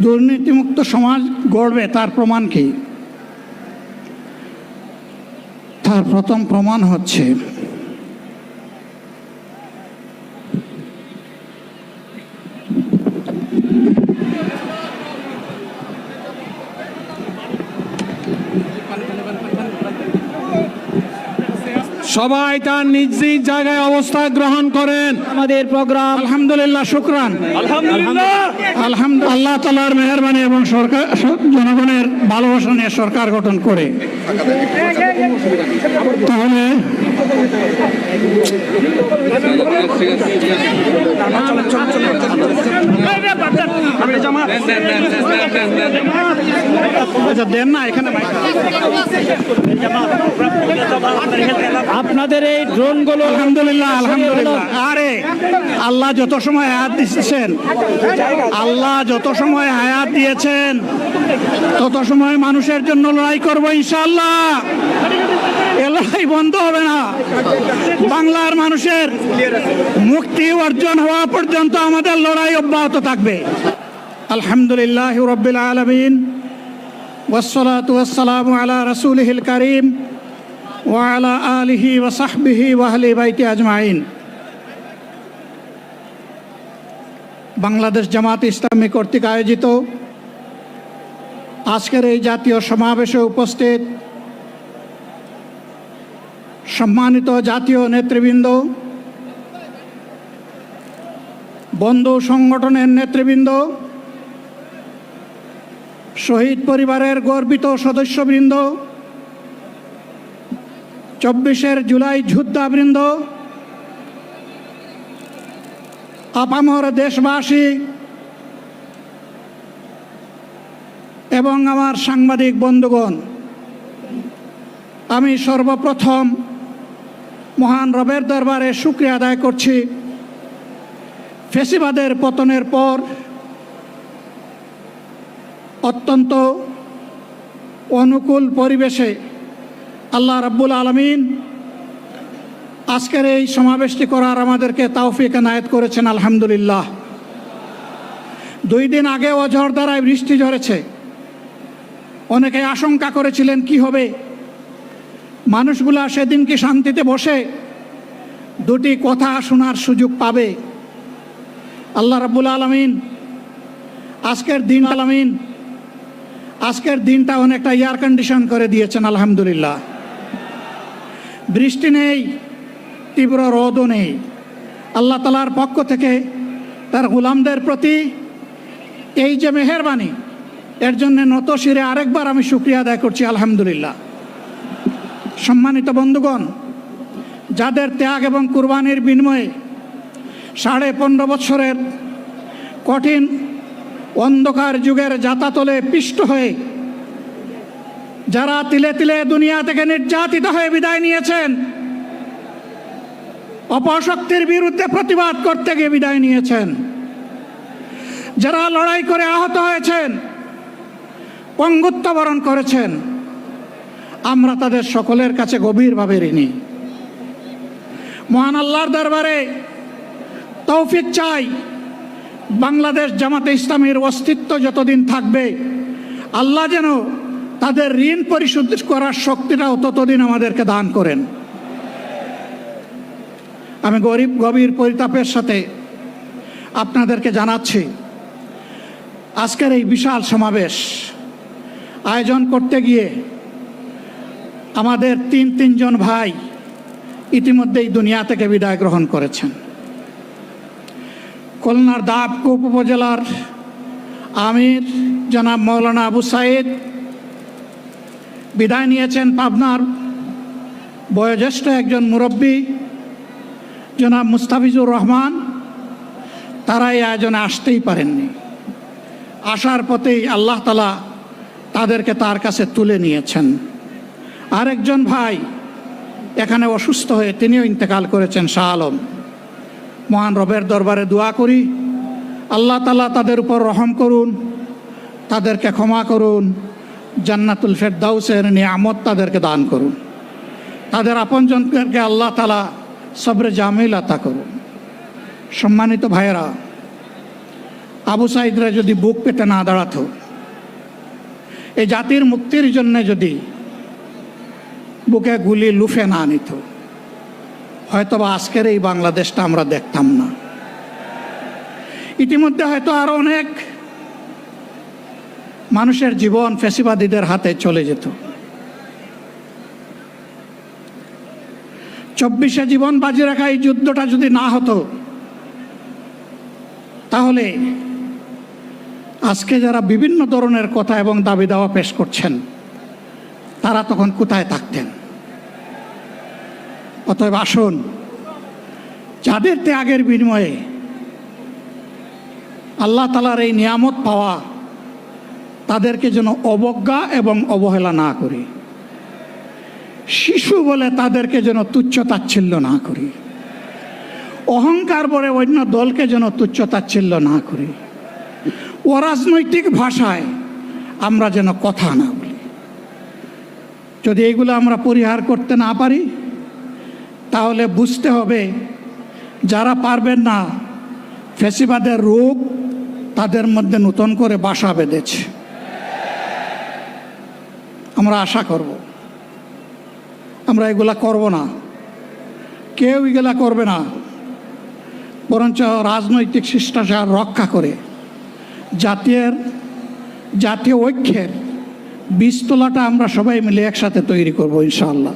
দুর্নীতিমুক্ত সমাজ গড়বে তার প্রমাণ কি? তার প্রথম প্রমাণ হচ্ছে সবাই তার নিজ নিজ জায়গায় অবস্থা গ্রহণ করেন। আমাদের প্রোগ্রাম। আলহামদুলিল্লাহ শুক্রান। আলহামদুলিল্লাহ। আল্লাহ তালার মেহরবানি এবং সরকার জনগণের ভালোবাসা নিয়ে সরকার গঠন করে। তাহলে আচ্ছা দেন না এখানে। আপনাদের এই ড্রোনগুলো আলহামদুলিল্লাহ আলহামদুলিল্লাহ। আরে আল্লাহ যত সময় হায়াত দিচ্ছেন আল্লাহ যত সময় হায়াত দিয়েছেন তত সময় মানুষের জন্য লড়াই করব ইনশাল্লাহ এলাই বন্ধ হবে না। বাংলার মানুষের মুক্তি অর্জন হওয়া পর্যন্ত আমাদের লড়াই অব্যাহত থাকবে। আলহামদুলিল্লাহ রবিল আলমিন। ওসলাত ওসালাম আলা রসুলহিল করিম। ওয়ালা আলিহি ওয়াসাহবিহি ওয়াহলি বাইতে আজমাইন বাংলাদেশ জামাত ইসলামী কর্তৃক আয়োজিত আজকের এই জাতীয় সমাবেশে উপস্থিত সম্মানিত জাতীয় নেতৃবৃন্দ, বন্ধু সংগঠনের নেতৃবৃন্দ, শহীদ পরিবারের গর্বিত সদস্যবৃন্দ চব্বিশের জুলাই যোদ্ধাবৃন্দ আপামর দেশবাসী এবং আমার সাংবাদিক বন্ধুগণ, আমি সর্বপ্রথম মহান রবের দরবারে শুক্রিয়া আদায় করছি। ফেসিবাদের পতনের পর অত্যন্ত অনুকূল পরিবেশে আল্লাহ রাব্বুল আলমিন আজকের এই সমাবেশটি করার আমাদেরকে তাওফিক এনায়েত করেছেন, আলহামদুলিল্লাহ। দুই দিন আগে অঝড় দ্বারায় বৃষ্টি ঝরেছে। অনেকে আশঙ্কা করেছিলেন, কি হবে? মানুষগুলা সেদিন কি শান্তিতে বসে? দুটি কথা শোনার সুযোগ পাবে। আল্লাহ রাব্বুল আলমিন, আজকের দিন আলমিন, আজকের দিনটা অনেকটা এয়ার কন্ডিশন করে দিয়েছেন, আলহামদুলিল্লাহ। বৃষ্টি নেই, তীব্র রোদও নেই। আল্লাহ তালার পক্ষ থেকে তার গুলামদের প্রতি এই যে মেহরবানি, এর জন্য নত শিরে আরেকবার আমি শুক্রিয়া আদায় করছি, আলহামদুলিল্লাহ। সম্মানিত বন্ধুগণ, যাদের ত্যাগ এবং কুরবানির বিনিময়ে সাড়ে পনেরো বছরের কঠিন অন্ধকার যুগের যাতাতলে পিষ্ট হয়ে যারা তিলে তিলে দুনিয়া থেকে নির্যাতিত হয়ে বিদায় নিয়েছেন, অপশক্তির বিরুদ্ধে প্রতিবাদ করতে গিয়ে বিদায় নিয়েছেন। যারা লড়াই করে আহত হয়েছেন, পঙ্গুত্ব বরণ করেছেন, আমরা তাদের সকলের কাছে গভীরভাবে ঋণী। মহান আল্লাহর দরবারে তৌফিক চাই, বাংলাদেশ জামাতে ইসলামের অস্তিত্ব যতদিন থাকবে, আল্লাহ যেন তাদের ঋণ পরিশোধ করার শক্তিটাও ততদিন আমাদেরকে দান করেন। আমি গরিব, গভীর পরিতাপের সাথে আপনাদেরকে জানাচ্ছি, আজকের এই বিশাল সমাবেশ আয়োজন করতে গিয়ে আমাদের তিন, তিনজন ভাই ইতিমধ্যেই দুনিয়া থেকে বিদায় গ্রহণ করেছেন। খুলনার দাবকুপ উপজেলার আমির জনাব মৌলানা আবু সাইদ বিদায় নিয়েছেন পাবনার বয়োজ্যেষ্ঠ একজন মুরব্বী, জনাব মুস্তাফিজুর রহমান। তারা এই আয়োজনে আসতেই পারেননি। আসার পথেই আল্লাহ তালা তাদেরকে তার কাছে তুলে নিয়েছেন। আরেকজন ভাই এখানে অসুস্থ হয়ে তিনিও ইন্তেকাল করেছেন, শাহ আলম। মহান রবের দরবারে দোয়া করি, আল্লাহ তালা তাদের উপর রহম করুন, তাদেরকে ক্ষমা করুন জান্নাতুল ফেরদাউসের নিয়ামত তাদেরকে দান করুন। তাদের আপনজনকে আল্লাহ তালা সবরে জামিল আতা করুন। সম্মানিত ভাইয়েরা, আবু সাইদরা যদি বুক পেতে না দাঁড়াতো, এই জাতির মুক্তির জন্য যদি বুকে গুলি লুফে না নিত হয়তো বা আজকের এই বাংলাদেশটা আমরা দেখতাম না। ইতিমধ্যে হয়তো আরও অনেক মানুষের জীবন ফেসিবাদীদের হাতে চলে যেত। চব্বিশে জীবন বাজি রাখা এই যুদ্ধটা যদি না হতো, তাহলে আজকে যারা বিভিন্ন ধরনের কথা এবং দাবি দাওয়া পেশ করছেন, তারা তখন কোথায় থাকতেন? অতএব আসুন যাদের ত্যাগের বিনিময়ে আল্লাহ তালার এই নিয়ামত পাওয়া তাদেরকে যেন অবজ্ঞা এবং অবহেলা না করি। শিশু বলে তাদেরকে যেন তুচ্ছ তাচ্ছিল্য না করি। অহংকার বলে অন্য দলকে যেন তুচ্ছ তাচ্ছিল্য না করি। অরাজনৈতিক ভাষায় আমরা যেন কথা না বলি। যদি এগুলো আমরা পরিহার করতে না পারি, তাহলে বুঝতে হবে যারা পারবেন না, ফেসিবাদের রোগ তাদের মধ্যে নতুন করে বাসা বেঁধেছে। আমরা আশা করব। আমরা এগুলা করব না। কেউ এগুলা করবে না। বরঞ্চ রাজনৈতিক শিষ্টাচার রক্ষা করে জাতীয় জাতীয় ঐক্যের বীজতলাটা আমরা সবাই মিলে একসাথে তৈরি করব ইনশাআল্লাহ।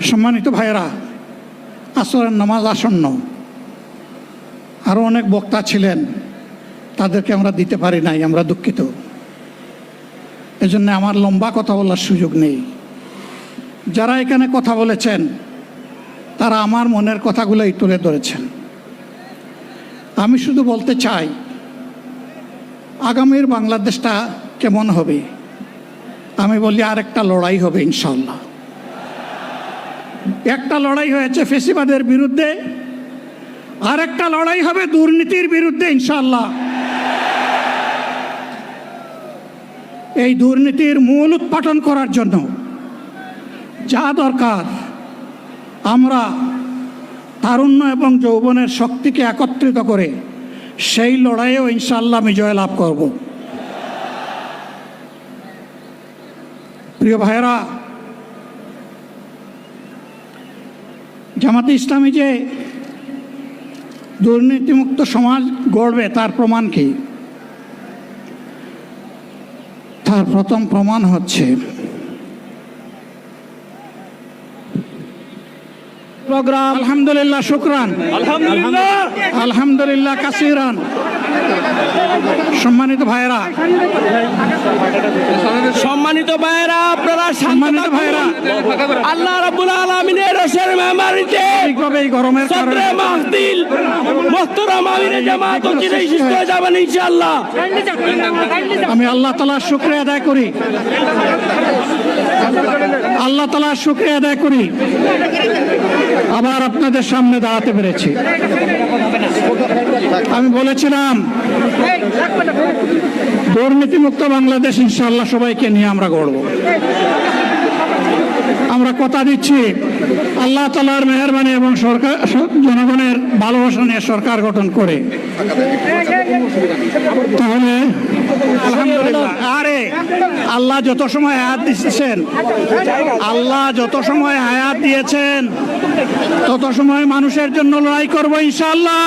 সম্মানিত ভাইয়েরা, আসরের নামাজ আসন্ন। আরও অনেক বক্তা ছিলেন। তাদেরকে আমরা দিতে পারি নাই, আমরা দুঃখিত। এজন্য আমার লম্বা কথা বলার সুযোগ নেই। যারা এখানে কথা বলেছেন, তারা আমার মনের কথাগুলোই তুলে ধরেছেন। আমি শুধু বলতে চাই, আগামীর বাংলাদেশটা কেমন হবে? আমি বলি আরেকটা লড়াই হবে ইনশাল্লাহ একটা লড়াই হয়েছে ফেসিবাদের বিরুদ্ধে, আরেকটা লড়াই হবে দুর্নীতির বিরুদ্ধে ইনশাল্লাহ এই দুর্নীতির মূল উৎপাটন করার জন্য যা দরকার, আমরা তারুণ্য এবং যৌবনের শক্তিকে একত্রিত করে সেই লড়াইয়েও ইনশাল্লাহ আমি জয়লাভ করব। প্রিয় ভাইয়েরা, জামাতে ইসলামী যে দুর্নীতিমুক্ত সমাজ গড়বে তার প্রমাণ কি? তার প্রথম প্রমাণ হচ্ছে প্রোগ্রাম। আলহামদুলিল্লাহ শুক্রান। আলহামদুলিল্লাহ। আলহামদুলিল্লাহ কাসিরান। সম্মানিত ভাইয়েরা। সম্মানিত ভাইয়েরা আপনারা সম্মানিত। ভাইয়েরা। আল্লাহ রাব্বুল আলামিনের রসের মেহমানিতে এই গরমের কারণে মাহদিল মোহতরম আমিরে জামাত সুস্থ হয়ে যাবেন ইনশাআল্লাহ। আমি আল্লাহ তালার শুক্রিয়া আদায় করি। আল্লাহ তালার শুক্রিয়া আদায় করি। আবার আপনাদের সামনে দাঁড়াতে পেরেছি। আমি বলেছিলাম দুর্নীতিমুক্ত বাংলাদেশ ইনশাআল্লাহ সবাইকে নিয়ে আমরা গড়ব। আমরা কথা দিচ্ছি। আল্লাহ তালার মেহরবানি এবং সরকার, জনগণের ভালোবাসা নিয়ে সরকার গঠন করে। তাহলে আরে, আল্লাহ যত সময় হায়াত দিচ্ছেন আল্লাহ যত সময় হায়াত দিয়েছেন, তত সময় মানুষের জন্য লড়াই করব ইনশাল্লাহ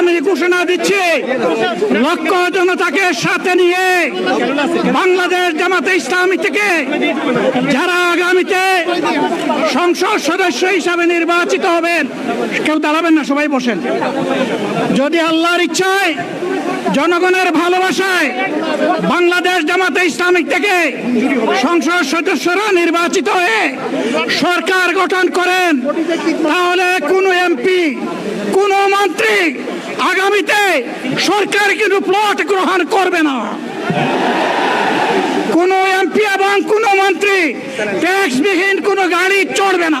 আমি ঘোষণা দিচ্ছি। লক্ষ জনতাকে সাথে নিয়ে বাংলাদেশ জামাতে ইসলামী থেকে যারা আগামীতে সংসদ সদস্য হিসাবে নির্বাচিত হবেন, কেউ দাঁড়াবেন না, সবাই বসেন। যদি আল্লাহর ইচ্ছায়, জনগণের ভালোবাসায় বাংলাদেশ জামাতে ইসলামিক থেকে সংসদ সদস্যরা নির্বাচিত হয়ে সরকার গঠন করেন, তাহলে কোনো এমপি কোনো মন্ত্রী আগামীতে সরকার কিন্তু প্লট গ্রহণ করবে না। কোন এমপি এবং কোন মন্ত্রী ট্যাক্সবিহীন কোন গাড়ি চড়বে না।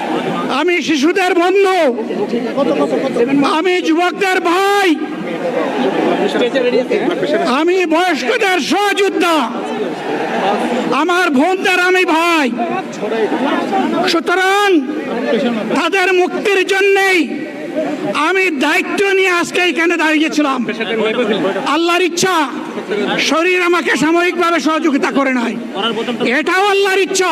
আমি শিশুদের বন্ধু। আমি যুবকদের ভাই। আমি বয়স্কদের সহযোদ্ধা। আমার বোনদের আমি ভাই। সুতরাং তাদের মুক্তির জন্যেই আমি দায়িত্ব নিয়ে আজকে এখানে দাঁড়িয়েছিলাম আল্লাহর ইচ্ছা, শরীর আমাকে সাময়িকভাবে সহযোগিতা করে নাই। এটাও আল্লাহর ইচ্ছা।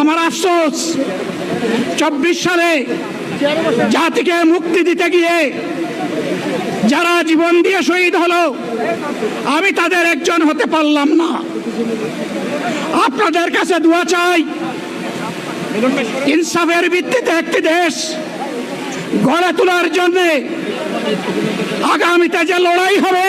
আমার আফসোস, চব্বিশ সালে জাতিকে মুক্তি দিতে গিয়ে যারা জীবন দিয়ে শহীদ হলো, আমি তাদের একজন হতে পারলাম না। আপনাদের কাছে দোয়া চাই, ইনসাফের ভিত্তিতে একটি দেশ গড়ে তোলার জন্যে আগামীতে যে লড়াই হবে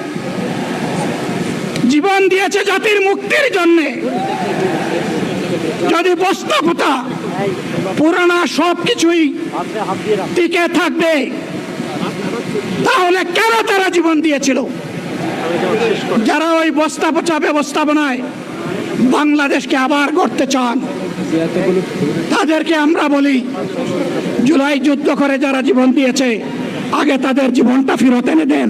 জীবন দিয়েছে জাতির মুক্তির জন্যে। যদি বস্তাপতা পুরানা সব কিছুই টিকে থাকবে, তাহলে কেন তারা জীবন দিয়েছিল? যারা ওই বস্তা পচা ব্যবস্থাপনায় বাংলাদেশকে আবার গড়তে চান, তাদেরকে আমরা বলি, জুলাই যুদ্ধ করে যারা জীবন দিয়েছে, আগে তাদের জীবনটা ফেরত এনে দেন।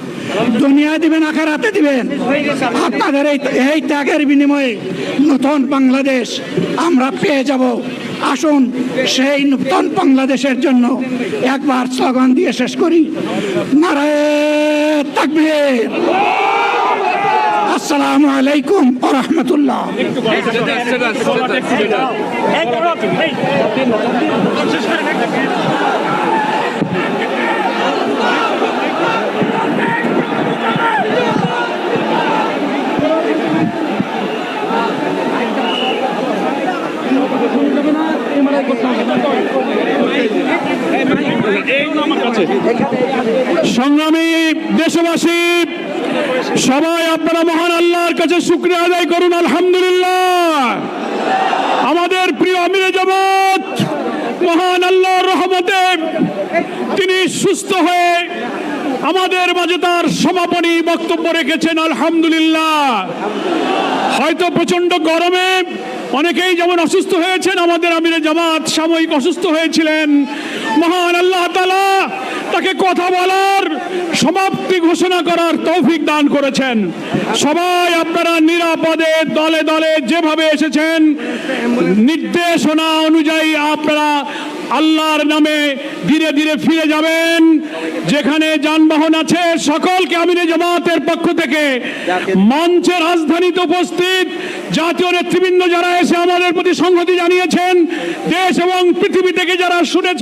দুনিয়া দিবেন, আখেরাতে দিবেন। আপনাদের এই এই ত্যাগের বিনিময়ে নতুন বাংলাদেশ আমরা পেয়ে যাব। আসুন, সেই নূতন বাংলাদেশের জন্য একবার স্লোগান দিয়ে শেষ করি। নারায় তাকবীর। আসসালামু আলাইকুম ও রহমতুল্লাহ সংগ্রামী দেশবাসী, সবাই আপনারা মহান আল্লাহর কাছে শুক্রিয়া আদায় করুন, আলহামদুলিল্লাহ। আমাদের প্রিয় আমিরে জামাত, মহান আল্লাহর রহমতে তিনি সুস্থ হয়ে আমাদের মাঝে তার সমাপনী বক্তব্য রেখেছেন, আলহামদুলিল্লাহ। হয়তো প্রচণ্ড গরমে অনেকেই যেমন অসুস্থ হয়েছেন, আমাদের আমিরে জামাত সাময়িক অসুস্থ হয়েছিলেন। মহান আল্লাহ তালা তাকে কথা বলার সমাপ্তি ঘোষণা করার তৌফিক দান করেছেন। সবাই আপনারা নিরাপদে দলে দলে যেভাবে এসেছেন, নির্দেশনা অনুযায়ী আপনারা আল্লাহর নামে ধীরে ধীরে ফিরে যাবেন। যেখানে যানবাহন আছে সকলকে আমিরে জামাতের পক্ষ থেকে মঞ্চে রাজধানীতে উপস্থিত জাতীয় নেতৃবৃন্দ যারা এসে আমাদের প্রতি সংহতি জানিয়েছেন দেশ এবং পৃথিবী থেকে যারা শুনেছেন।